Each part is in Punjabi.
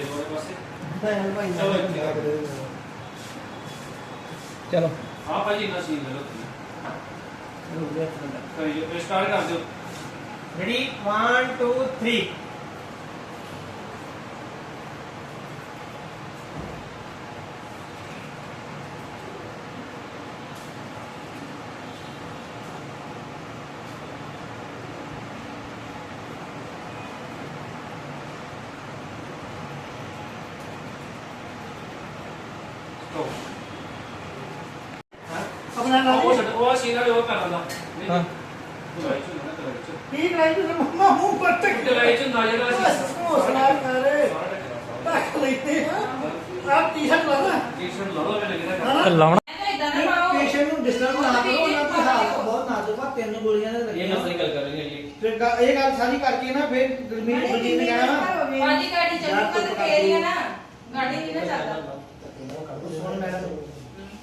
ਦੇ ਦੋ ਉਹਦੇ ਪਾਸੇ ਭੈਣ ਭਾਈ ਚਲੋ। ਇੱਥੇ ਆ। ਚਲੋ ਹਾਂ ਭਾਜੀ ਨਾ ਸੀਨ ਲੈ ਲਓ ਰੁਕ ਜਾ ਇੱਕ ਮਿੰਟ ਕਰੀਏ ਸਟਾਰਟ ਕਰ ਦਿਓ। ਰੈਡੀ 1 2 3 ਆਪਣਾ ਉਹ ਨਾਮ ਛੱਡ ਉਹ ਸੀਨ ਵਾਲੇ ਉਹ ਕਰ ਲੈਂਦਾ ਹਾਂ। ਠੀਕ ਹੈ ਜੀ ਮਮਾ ਮੂੰਹ ਪਰ ਟਕ ਦਵਾਈ ਚ ਨਾ ਜਿਹੜਾ ਬਸ ਹੌਸਲਾ ਕਰ ਟਕ ਲੈਤੇ ਆਪ ਟੀ-ਸ਼ਰਟ ਲਾ ਲੈ ਟੀ-ਸ਼ਰਟ ਲਾ ਲੱਗੇ ਹਾਂ ਲਾਉਣਾ ਪੇਸ਼ੈਂਟ ਨੂੰ ਡਿਸਟਰਬ ਨਾ ਕਰੋ ਉਹਨਾਂ ਦੀ ਹਾਲਤ ਬਹੁਤ ਨਾਜ਼ੁਕ ਆ ਤਿੰਨ ਗੋਲੀਆਂ ਦੇ ਇਹ ਲੱਗੀਆਂ ਨਾ ਸਹੀ ਗੱਲ ਕਰ ਰਹੀ ਹੈ ਜੀ ਫਿਰ ਇਹ ਗੱਲ ਸਾਰੀ ਕਰਕੇ ਨਾ ਫਿਰ ਗਰਮੀ ਬਲਜੀਤ ਨੇ ਕਹਿਣਾ ਨਾ ਬਾਜੀ ਗਾੜੀ ਚੱਲੂਗਾ ਤੇ ਫੇਰ ਹੀ ਨਾ ਗਾੜੀ ਨਹੀਂ ਨਾ ਚੱਲਦਾ ਸੁਣ ਮੈਡਮ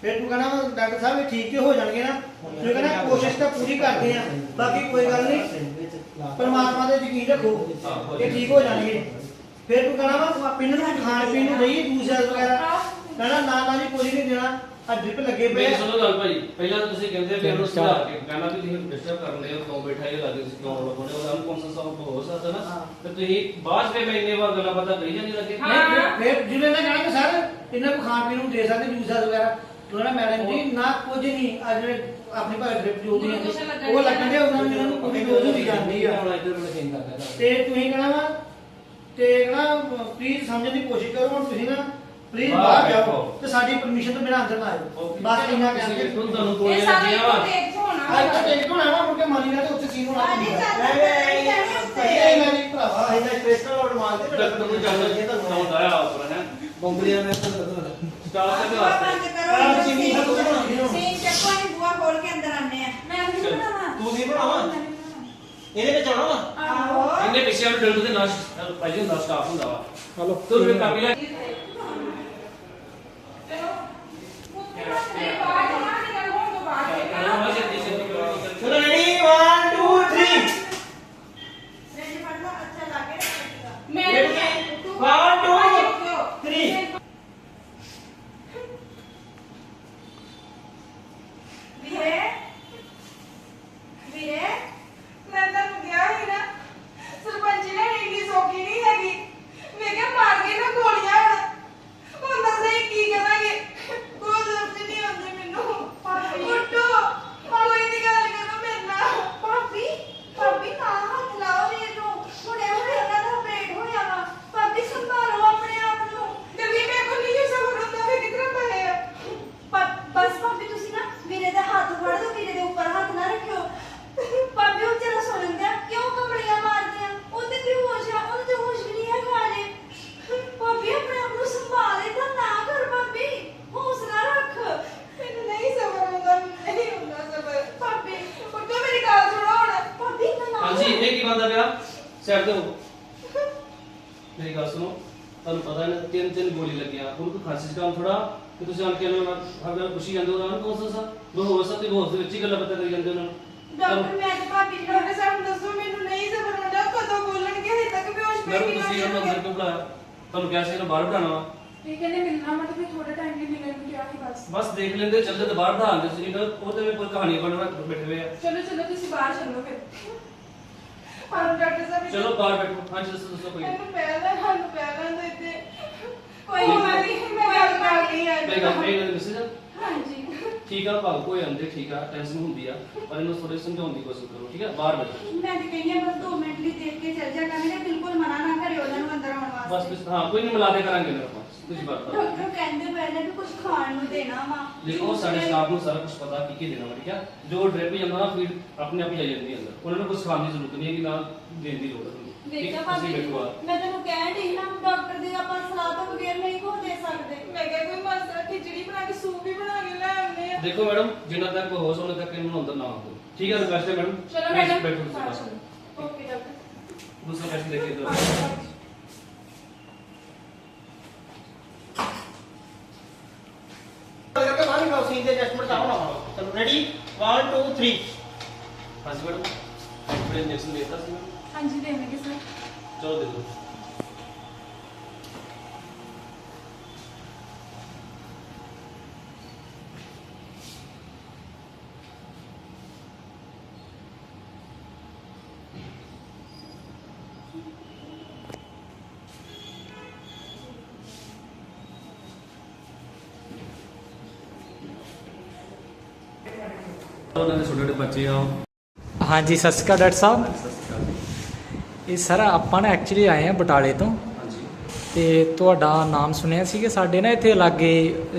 ਫਿਰ ਤੂੰ ਕਹਣਾ ਡਾਕਟਰ ਸਾਹਿਬ ਇਹ ਠੀਕ ਤੇ ਹੋ ਜਾਣਗੇ ਨਾ। ਤੂੰ ਕਹਣਾ ਕੋਸ਼ਿਸ਼ ਤਾਂ ਪੂਰੀ ਕਰਦੇ ਆ ਬਾਕੀ ਕੋਈ ਗੱਲ ਨਹੀਂ। ਪਰਮਾਤਮਾ ਤੇ ਯਕੀਨ ਰੱਖੋ ਇਹ ਠੀਕ ਹੋ ਜਾਣਗੇ। ਫਿਰ ਤੂੰ ਕਹਣਾ ਵਾ ਪਿੰਨ ਨੂੰ ਖਾਣ ਪੀਣ ਨੂੰ ਦੇਈ ਦੂਸਰਾ ਵਗੈਰਾ। ਕਹਣਾ ਨਾ ਨਾ ਜੀ ਕੋਈ ਨਹੀਂ ਦੇਣਾ ਆ ਡ੍ਰਿਪ ਲੱਗੇ ਪਏ ਮੇਰੀ। ਸੁਣੋ ਗੱਲ ਭਾਈ ਪਹਿਲਾਂ ਤੁਸੀਂ ਕਹਿੰਦੇ ਵੀ ਉਹਨੂੰ ਸੁਧਾਰ ਕੇ ਕਹਿਣਾ ਵੀ ਤੁਸੀਂ ਡਿਸਟਰਬ ਕਰ ਰਹੇ ਹੋ ਕਿਉਂ ਬੈਠਾ ਇਹ ਲੱਗੇ ਤੁਸੀਂ ਕਿਉਂ ਲੋકોਂ ਨੇ ਉਹਦਾ ਅਨਕੌਂਸ਼ੀਅਸ ਆਊਟ ਹੋ ਸਕਦਾ ਨਾ। ਤੇ ਤੁਸੀਂ ਬਾਅਦ ਵਿੱਚ ਮੈਂ ਇੰਨੇ ਵਾਰ ਗੱਲਾਂ ਪਤਾ ਕਰੀ ਜਾਂਦੀ ਲੱਗੇ। ਨਹੀਂ ਫਿਰ- ਫਿਰ ਜਿਵੇਂ ਨਾ ਕਹਾਂਗੇ ਸਰ। ਇਹਨਾਂ ਨੂੰ ਖਾਣ ਪੀਣ ਨੂੰ ਦੇ ਸਕਦੇ ਜੂਸਾ ਵਗੈਰਾ। ਉਹਨਾਂ ਮੈਡਮ ਜੀ ਨਾ ਕੁਝ ਨਹੀਂ ਆ ਜਿਹੜੇ ਆਪਣੇ ਭਾਵੇਂ ਡ੍ਰਿਪ ਜੋ Glucose ਲੱਗਣ ਉਹ ਲੱਗਣ ਦੇ ਉਹਨਾਂ ਨੂੰ ਇਹਨਾਂ ਨੂੰ ਪੂਰੀ ਡੋਜ਼ ਜਾਂਦੀ ਆ। ਹੁਣ ਇੱਧਰ ਮੈਨੂੰ ਚੇਂਜ ਕਰ ਦੇਣਾ ਤੇ ਤੁਸੀਂ ਕਹਣਾ ਵਾ ਤੇ ਕਹਣਾ ਪਲੀਜ਼ ਸਮਝਣ ਦੀ ਕੋਸ਼ਿਸ਼ ਕਰੋ ਹੁਣ ਤੁਸੀਂ ਨਾ ਪਲੀਜ਼ ਬਾਹਰ ਜਾਓ। ਤੇ ਸਾਡੀ ਪਰਮਿਸ਼ਨ ਤੋਂ ਬਿਨਾਂ ਅੰਦਰ ਨਾ ਆਇਓ. ਬਸ ਇੰਨਾ ਕਹਿੰਦੇ ਤੁਹਾਨੂੰ ਸਾਰੇ ਲੱਗੀਆਂ। ਵਾ ਅੱਜ ਤੱਕ ਇੱਕ ਹੋਣਾ ਨਾ ਮੁੜ ਕੇ ਮਾਨੀ ਨਾ ਤੇ ਉੱਥੇ ਸੀਨ ਹੋਣਾ। ਨਹੀਂ, ਨਹੀਂ, ਮੇਰੀ ਭਰਾਵਾ ਇਹਦਾ ਸਪੈਸ਼ਲ ਲੋਡ ਮਾਰਦੇ ਡਾਕਟਰ ਨੂੰ ਚੱਲ ਆਉਂਦਾ ਆ ਹੈ ਬੰਗਲੀਆਂ ਨੇ ਤਾਂ ਬੁਆ ਵਾਸਤੇ ਬੰਦ ਕਰੋ ਚੀਨੀ ਸਭ ਕੁਝ ਬਣਾ ਦਿਓ। ਸੀਨ ਚੱਕੋ ਅਸੀਂ ਬੁਆ ਖੋਲ ਕੇ ਅੰਦਰ ਆਨੇ ਆ। ਮੈਂ ਨਹੀਂ ਚੱਲ। ਬਣਾਵਾ। ਤੂੰ ਨਹੀਂ ਬਣਾਵਾ? ਇਹਦੇ ਵਿੱਚ ਆਉਣਾ ਵਾ? ਆਹੋ। ਇਹਨੇ ਪਿੱਛੇ ਵਾਲੇ ਡਾਕਟਰ ਦੇ ਨਾਲ ਭਾਜੀ ਹੁੰਦਾ ਸਟਾਫ ਹੁੰਦਾ ਵਾ। ਹਲੋ। ਤੂੰ ਵੀ ਕਾਪੀ ਲੈ ਚਲੋ ਮੁੱਤੇ ਬਾਅਦ ਨਾ ਨਿਕਲ ਹੋਣ ਤੋਂ ਬਾਅਦ ਮੈਂ ਛੇਤੀ ਛੇਤੀ ਕਰੋ। ਚਲੋ ਰੈਡੀ 1 2 3 ਰੈਡੀ ਫੜ ਲਾ ਅੱਛਾ ਲੱਗੇ ਮੈਂ Ready? ਤੂੰ One, two, two three. ਵੀਰੇ ਵੀਰੇ ਮੈਂ ਤਾਂ ਗਿਆ ਹੀ ਨਾ ਸਰਪੰਚ ਨੇ ਇੰਨੀ ਸੌਖੀ ਨਹੀਂ ਹੈਗੀ ਮੈਂ ਕਿਹਾ ਮਾਰ ਕੇ ਨਾ ਗੋਲੀਆਂ ਹੁਣ ਹੁਣ ਦੱਸ ਇਹ ਕੀ ਕਰਾਂਗੇ ਕੋਈ ਦਰਦ ਨਹੀਂ ਆਉਂਦੀ ਮੈਨੂੰ ਉੱਠੋ ਕੋਈ ਦੀ ਗੱਲ ਕਰੋ ਮੇਰੇ ਨਾਲ ਭਾਬੀ ਭਾਬੀ ਨਾ ਹੱਥ ਲਾਓ ਵੀਰ ਨੂੰ ਹੁਣੇ ਹੁਣੇ ਇਹਨਾਂ ਦਾ ਪੇਟ ਹੋਇਆ ਵਾ ਭਾਬੀ ਸੰਭਾਲੋ ਆਪਣੇ ਆਪ ਨੂੰ ਜਲਦੀ ਮੈਂ ਕੋਈ ਨਹੀਂ ਸਬਰ ਹੁੰਦਾ ਵੀ ਕਿਤਨਾ ਪਏ ਆ ਪ- ਬਸ ਭਾਬੀ ਤੁਸੀਂ ਨਾ ਵੀਰੇ ਦਾ ਹੱਥ ਫੜ ਦਿਓ ਵੀਰੇ ਦੇ ਉੱਪਰ ਹੱਥ ਨਾ ਰੱਖਿਓ ਭਾਬੀ ਉਹ ਜਰਾ ਸੁਣਨ ਦਿਆ ਕਿਉਂ ਕੰਬਲੀਆਂ ਮਾਰਦੀਆਂ ਉਹ ਤੇ ਬੇਹੋਸ਼ ਆ ਉਹਨੂੰ ਤੇ ਹੋਸ਼ ਵੀ ਨਹੀਂ ਹੈਗਾ ਹਾਲੇ ਭਾਬੀ ਆਪਣੇ ਆਪ ਨੂੰ ਸੰਭਾਲ ਏਦਾਂ ਨਾ ਕਰ ਭਾਬੀ ਹੌਸਲਾ ਰੱਖ ਮੈਨੂੰ ਨਹੀਂ ਸਬਰ ਹੁੰਦਾ ਨਹੀਂ ਹੁੰਦਾ ਸਬਰ ਭਾਬੀ ਉੱਠੋ ਮੇਰੀ ਗੱਲ ਸੁਣੋ ਹੁਣ ਭਾਬੀ ਨਾ ਨਾ ਹਾਂਜੀ ਇਹ ਕੀ ਬੰਦਾ ਪਿਆ ਤੇ ਹੋ ਮੇਰੀ ਗੱਲ ਸੁਣੋ ਤੁਹਾਨੂੰ ਪਤਾ ਹੈ ਨਾ ਤਿੰਨ ਤਿੰਨ ਗੋਲੀ ਲੱਗਿਆ। ਹੁਣ ਕੋਈ ਖਾਸੀ ਕੰਮ ਥੋੜਾ ਕਿ ਤੁਸੀਂ ਆਣ ਕੇ ਉਹਨਾਂ ਨਾਲ ਅਗਰ ਖੁਸ਼ੀ ਜਾਂਦੇ ਹੋ ਉਹਨਾਂ ਕੋਲ ਸਾ ਬਹੋਸ ਤੇ ਬਹੋਸ ਦੇ ਵਿੱਚ ਹੀ ਗੱਲਾਂ ਪਤਾ ਕਰੀ ਜਾਂਦੇ ਉਹਨਾਂ ਨੂੰ। ਡਾਕਟਰ ਮੈਂ ਤੇ ਭਾਬੀ ਜੀ ਨੂੰ ਡਾਕਟਰ ਸਾਹਿਬ ਦੱਸੋ ਮੈਨੂੰ ਨਹੀਂ ਸਬਰ ਹੁੰਦਾ ਕਦੋਂ ਬੋਲਣਗੇ? ਹਜੇ ਤੱਕ ਬੇਹੋਸ਼ ਪੈ ਮੈਂ ਤੁਸੀਂ ਉਹਨਾਂ ਨੂੰ। ਅੰਦਰ ਕਿਉਂ ਬੁਲਾਇਆ? ਤੁਹਾਨੂੰ ਕਿਹਾ ਸੀ ਇਹਨਾਂ ਬਾਹਰ ਬਿਠਾਉਣਾ ਵਾ। ਇਹ ਕਹਿੰਦੇ ਮਿਲਣਾ ਮੈਂ ਤਾਂ ਫਿਰ ਥੋੜਾ ਟਾਈਮ ਲਈ ਮਿਲਣ ਨੂੰ ਕਿਹਾ ਸੀ ਬਸ। ਬਸ ਦੇਖ ਲੈਂਦੇ ਚੱਲ ਜਦ ਬਾਹਰ ਬਿਠਾ ਦਿੰਦੇ ਤੁਸੀਂ ਤਾਂ ਉਹ ਤੇ ਵੀ ਕੋਈ ਕਹਾਣੀ ਬਣਨਾ ਬੈਠੇ ਹੋਏ ਆ। ਚਲੋ ਚਲੋ ਤੁਸੀਂ ਬਾਹਰ ਚੱਲੋ ਫਿਰ। ਡਾਕਟਰ ਸਾਹਿਬ ਚਲੋ ਬਾਹਰ ਬੈਠੋ ਹਾਂਜੀ ਦੱਸੋ ਦੱਸੋ ਕੋਈ ਮੈਨੂੰ ਪਹਿਲਾਂ ਸਾਨੂੰ ਪਹਿਲਾਂ ਦੇ ਤੇ ਕੋਈ ਕੋਈ ਗੱਲ ਨਹੀਂ ਮੈਂ ਗੱਲ ਕਰਨੀ ਹੈ ਮੈਂ ਗੱਲ ਇਹ ਮੈਸੇਜ ਹਾਂਜੀ। ਠੀਕ ਆ ਭਾਗ ਕੋਈ ਆਂਦੇ ਠੀਕ ਆ ਟੈਨਸ਼ਨ ਹੁੰਦੀ ਆ ਪਰ ਇਹਨੂੰ ਥੋੜੇ ਸਮਝਾਉਣ ਦੀ ਕੋਸ਼ਿਸ਼ ਕਰੋ ਠੀਕ ਆ? ਬਾਹਰ ਬੈਠੋ। ਮੈਂ ਤੇ ਕਹਿੰਦੀ ਬਸ 2 ਮਿੰਟ ਲਈ ਦੇਖ ਕੇ ਚੱਲ ਜਾ ਕਰਾਂਗੇ ਬਿਲਕੁਲ ਮਨਾ ਨਾ ਕਰਿਓ ਉਹਨਾਂ ਨੂੰ ਅੰਦਰ ਆਉਣ ਵਾਸਤੇ। ਬਸ ਹਾਂ ਕੋਈ ਨਹੀਂ ਮਿਲਾ ਦੇ ਕਰਾਂਗੇ ਮੇਰੇ ਪਾਸ ਤੁਸੀਂ ਬਾਤ ਕਰੋ ਡਾਕਟਰ ਕਹਿੰਦੇ ਪਏ ਨੇ ਵੀ ਕੁਝ ਖਾਣ ਨੂੰ ਦੇਣਾ ਵਾ। ਦੇਖੋ ਸਾਡੇ ਸਟਾਫ ਨੂੰ ਸਾਰਾ ਕੁਝ ਪਤਾ ਕੀ ਕੀ ਦੇਣਾ ਵਾ ਠੀਕ ਆ? ਜੋ ਡ੍ਰਿਪ ਜਾਂਦਾ ਨਾ ਫੀਡ ਆਪਣੇ ਆਪ ਹੀ ਆ ਜਾਂਦੀ ਹੈ ਅੰਦਰ। ਉਹਨਾਂ ਨੂੰ ਕੁਝ ਖਾਣ ਦੀ ਜ਼ਰੂਰਤ ਨਹੀਂ ਹੈ ਕਿ ਨਾ ਦੇਣ ਦੀ ਲੋੜ ਹੈ ਦੇਖਿਆ ਤੁਸੀਂ ਭਾਬੀ ਬੈਠੋ ਆ। ਮੈਂ ਤੈਨੂੰ ਕਹਿਣ ਡਈ ਨਾ ਡਾਕਟਰ ਦੀ ਆਪਾਂ ਸਲਾਹ ਤੋਂ ਬਗੈਰ ਨਹੀਂ ਕੋ ਦੇ ਸਕਦੇ। ਮੈਂ ਕਿਹਾ ਕੋਈ ਮਸਲਾ ਖਿਚੜੀ ਬਣਾ ਕੇ ਸੂਪ ਵੀ ਬਣਾ ਕੇ ਲੈ ਆਉਂਦੇ ਆ। ਦੇਖੋ ਮੈਡਮ ਜਿੰਨਾ ਤੱਕ ਹੋ ਸਕੇ ਉਹਨਾਂ ਤੱਕ ਇਹਨੂੰ ਅੰਦਰ ਨਾ ਆਉਂਦੇ ਠੀਕ ਹੈ ਰਿਕਵੈਸਟ ਹੈ ਮੈਡਮ? ਚਲੋ Please ਮੈਡਮ। ਬੈਠੋ ਤੁਸੀਂ ਹਾਂ ਬਸ। Okay doctor. ਦੂਸਰਾ ਦਿਓ ਕਰਕੇ ਦੇ ਐਡਜਸਟਮੈਂਟ ਆਉਣਾ ਚਲੋ ਰੈਡੀ 1 2 3 ਹਾਂਜੀ ਮੈਡਮ ਇੰਜੈਕਸ਼ਨ ਦੇਤਾ ਸੀ? ਹਾਂਜੀ ਦੇਵਾਂਗੇ ਸਰ ਚਲੋ ਦੇ ਦਿਓ ਉਹਨਾਂ ਦੇ ਛੋਟੇ ਛੋਟੇ ਬੱਚੇ ਆ ਉਹ? ਹਾਂਜੀ ਸਤਿ ਸ਼੍ਰੀ ਅਕਾਲ ਡਾਕਟਰ ਸਾਹਿਬ। ਇਹ ਸਰ ਆਪਾਂ ਨਾ ਐਕਚੁਅਲੀ ਆਏ ਆ ਬਟਾਲੇ ਤੋਂ। ਹਾਂਜੀ। ਤੇ ਤੁਹਾਡਾ ਨਾਮ ਸੁਣਿਆ ਸੀ ਕਿ ਸਾਡੇ ਨਾ ਇੱਥੇ ਲਾਗੇ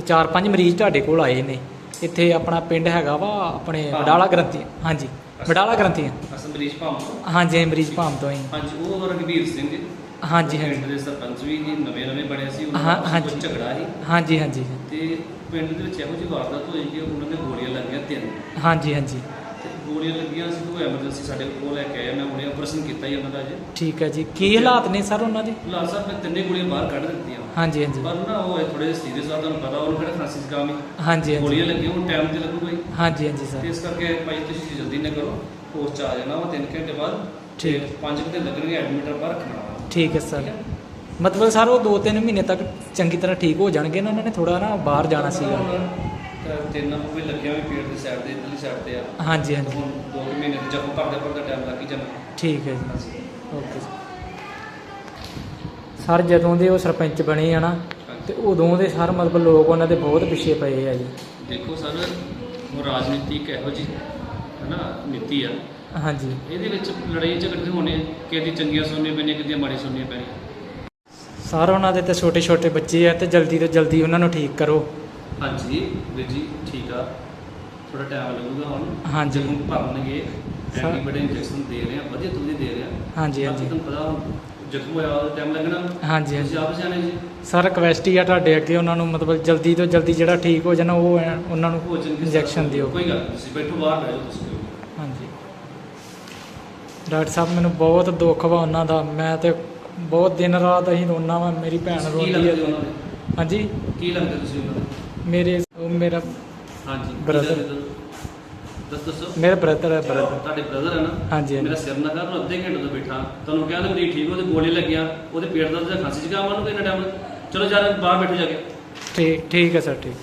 ਚਾਰ ਪੰਜ ਮਰੀਜ਼ ਤੁਹਾਡੇ ਕੋਲ ਆਏ ਨੇ। ਇੱਥੇ ਆਪਣਾ ਪਿੰਡ ਹੈਗਾ ਵਾ ਆਪਣੇ। ਬਡਾਲਾ ਗ੍ਰੰਥੀ ਹਾਂਜੀ ਬਡਾਲਾ ਗ੍ਰੰਥੀਆਂ ਅਸਲ ਮਰੀਜ਼ ਭਾਮ ਹਾਂਜੀ ਮਰੀਜ਼ ਭਾਮ ਤੋਂ ਹੀ। ਹਾਂਜੀ ਉਹ ਰਘਬੀਰ ਸਿੰਘ ਜੀ ਹਾਂਜੀ ਪਿੰਡ ਹਾਂਜੀ। ਦੇ ਸਰਪੰਚ ਵੀ ਜੀ ਨਵੇਂ ਨਵੇਂ ਬਣੇ ਸੀ ਹਾਂ, ਉਹਨਾਂ ਦਾ ਹਾਂਜੀ। ਕੋਈ ਝਗੜਾ ਸੀ। ਹਾਂਜੀ ਹਾਂਜੀ। ਤੇ ਪਿੰਡ ਦੇ ਵਿੱਚ ਇਹੋ ਜਿਹੀ ਵਾਰਦਾਤ ਹੋਈ ਕਿ ਉਹਨਾਂ ਦੇ ਗੋਲੀਆਂ ਲੱਗੀਆਂ ਤਿੰਨ। ਹਾਂਜੀ ਹਾਂਜੀ। ਤੇ ਗੋਲੀਆਂ ਲੱਗੀਆਂ ਸੀ ਉਹ ਐਮਰਜੈਂਸੀ ਸਾਡੇ ਕੋਲ ਲੈ ਕੇ ਆਇਆ ਮੈਂ ਹੁਣੇ ਆਪਰੇਸ਼ਨ ਕੀਤਾ ਹੀ ਉਹਨਾਂ ਦਾ ਅੱਜ ਠੀਕ ਹੈ ਜੀ। ਕੀ ਹਾਲਾਤ ਨੇ ਸਰ ਉਹਨਾਂ ਦੇ? ਲਾਲ ਸਾਹਿਬ ਨੇ ਤਿੰਨੇ ਗੋਲੀਆਂ ਬਾਹਰ ਕੱਢ ਦਿੱਤੀਆਂ। ਹਾਂਜੀ ਹਾਂਜੀ। ਪਰ ਨਾ ਉਹ ਥੋੜੇ ਸੀਰੀਅਸ ਆ ਤੁਹਾਨੂੰ ਪਤਾ ਉਹਨੂੰ ਕਿਹੜਾ ਖਾਂਸੀ ਜ਼ੁਕਾਮ ਹੈ ਹਾਂਜੀ ਗੋਲੀਆਂ ਲੱਗੀਆਂ ਹੁਣ ਟਾਈਮ ਤੇ ਲੱਗੂਗਾ ਹੀ ਹਾਂਜੀ ਹਾਂਜੀ ਤੇ ਸਰ ਇਸ ਕਰਕੇ ਭਾਈ ਤੁਸੀਂ ਜਲਦੀ ਨਾ ਕਰੋ ਪੋਸਟ 'ਚ ਆ ਜਾਣਾ ਵਾ 3 ਘੰਟੇ ਬਾਅਦ ਠੀਕ। 5 ਘੰਟੇ ਲੱਗਣਗੇ ਐਡਮਿਟ ਆਪਾਂ ਰੱਖਣਾ। ਵਾ ਠੀਕ ਹੈ ਸਰ। ਮਤਲਬ ਸਰ ਉਹ 2-3 ਮਹੀਨੇ ਤੱਕ ਚੰਗੀ ਤਰ੍ਹਾਂ ਠੀਕ ਹੋ ਜਾਣਗੇ ਨਾ ਉਹਨਾਂ ਨੇ ਥੋੜਾ ਨਾ ਬਾਹਰ ਜਾਣਾ ਸੀਗਾ। ਤਿੰਨ ਨੰਬਰ ਵੀ ਲੱਗਿਆ ਵੀ ਪੇਟ ਦੀ ਸਾਈਡ ਤੇ ਇਧਰਲੀ ਸਾਈਡ ਤੇ ਆ। ਹਾਂਜੀ ਹਾਂਜੀ। ਹੁਣ ਦੋ ਕੁ ਮਹੀਨੇ ਤੇ ਜਦੋਂ ਭਰਦੇ ਭਰਦੇ ਟਾਈਮ ਲੱਗ ਹੀ ਜਾਣਾ। ਠੀਕ ਹੈ ਜੀ। ਓਕੇ ਸਰ ਜਦੋਂ ਦੇ ਉਹ ਸਰਪੰਚ ਬਣੇ ਆ ਨਾ ਤੇ ਉਦੋਂ ਦੇ ਸਰ ਮਤਲਬ ਲੋਕ ਉਹਨਾਂ ਦੇ ਬਹੁਤ ਪਿੱਛੇ ਪਏ ਆ ਜੀ। ਦੇਖੋ ਸਰ ਉਹ ਰਾਜਨੀਤੀ ਇੱਕ ਇਹੋ ਜਿਹੀ ਨਾ ਨੀਤੀ ਆ। ਹਾਂਜੀ। ਇਹਦੇ ਵਿੱਚ ਲੜਾਈ ਝਗੜੇ ਹੋਣੇ ਕਿਹਦੀ ਚੰਗੀਆਂ ਸੁਣਨੀਆਂ ਪੈਣੀਆਂ ਕਿਹਦੀਆਂ ਮਾੜੀਆਂ ਸੁਣਨੀਆਂ ਪੈਣੀਆਂ। ਸਰ ਉਹਨਾਂ ਦੇ ਤੇ ਛੋਟੇ ਛੋਟੇ ਬੱਚੇ ਆ ਤੇ ਜਲਦੀ ਤੋਂ ਜਲਦੀ ਉਹਨਾਂ ਨੂੰ ਠੀਕ ਕਰੋ। ਹਾਂਜੀ ਵੀਰ ਜੀ ਠੀਕ ਆ। ਥੋੜਾ ਟਾਈਮ ਲੱਗੂਗਾ ਹੁਣ। ਹਾਂਜੀ। ਜਦੋਂ ਭਰਨਗੇ ਸਰ- ਐਂਟੀਬਾਇਓਟਿਕ ਇੰਜੈਕਸ਼ਨ ਦੇ ਰਹੇ ਆ ਵਧੀਆ ਤੁਸੀਂ ਦੇ ਰਹੇ ਆ। ਹਾਂਜੀ, ਬਾਕੀ ਹਾਂਜੀ। ਤੁਹਾਨੂੰ ਪਤਾ ਹੁਣ ਜ਼ਖਮ ਹੋਇਆ ਉਹਦਾ ਟਾਈਮ ਲੱਗਣਾ। ਹਾਂਜੀ ਹਾਂਜੀ। ਤੁਸੀਂ ਆਪ ਜਾਣੇ ਜੀ। ਸਰ ਰਿਕਵੈਸਟ ਹੀ ਆ ਤੁਹਾਡੇ ਅੱਗੇ ਉਹਨਾਂ ਨੂੰ ਮਤਲਬ ਜਲਦੀ ਤੋਂ ਜਲਦੀ ਜਿਹੜਾ ਠੀਕ ਹੋ ਜਾਣਾ ਉਹ ਐ- ਉਹਨਾਂ ਨੂੰ ਭੋਜਨ ਕਿਸ ਇੰਜੈਕਸ਼ਨ ਦਿਓ। ਕੋਈ ਗੱਲ ਨਹੀਂ ਤੁਸੀਂ ਬੈਠੋ ਬਾਹਰ ਬੈਠੋ ਤੁਸੀਂ। ਹਾਂਜੀ। ਡਾਕਟਰ ਸਾਹਿਬ ਮੈਨੂੰ ਬਹੁਤ ਦੁੱਖ ਵਾ ਉਹਨਾਂ ਦਾ। ਮੈਂ ਤੇ ਬਹੁਤ ਦਿਨ ਰਾਤ ਅਸੀਂ ਰੋਣਾ ਵਾ ਮੇਰੀ ਭੈਣ। ਕੀ ਰੋਂਦੀ ਲੱਗਦੇ ਹੈ ਉਹਨਾਂ ਦੇ? ਹਾਂਜੀ। ਕੀ ਲੱਗਦੇ ਤੁਸੀਂ ਉਹਨਾਂ ਦੇ? ਮੇਰੇ ਉਹ ਮੇਰਾ ਹਾਂਜੀ ਕੀ Brother। ਲੱਗਦੇ ਤੁਹਾਨੂੰ? ਦੱਸ ਦੱਸੋ। ਮੇਰਾ ਬ੍ਰਦਰ ਹੈ ਬ੍ਰਦਰ ਤੁਹਾਡੇ ਬ੍ਰਦਰ ਹੈ ਨਾ? ਹਾਂਜੀ, ਹਾਂਜੀ। ਮੇਰਾ ਸਿਰ ਨਾ ਕਰ ਅੱਧੇ ਘੰਟੇ ਤੋਂ ਬੈਠਾ। ਤੁਹਾਨੂੰ ਕਿਹਾ ਤਾਂ ਮਰੀਜ਼ ਠੀਕ ਉਹਦੇ ਗੋਲੀ ਲੱਗੀਆਂ। ਉਹਦੇ ਪੇਟ ਦਰਦ ਜਾਂ ਖਾਂਸੀ ਜ਼ੁਕਾਮ ਉਹਨੂੰ ਕਿੰਨਾ ਟਾਈਮ। ਚਲੋ ਜਾ ਬਾਹਰ ਬੈਠੋ ਜਾ ਕੇ। ਠੀਕ ਠੀਕ ਹੈ ਸਰ ਠੀਕ।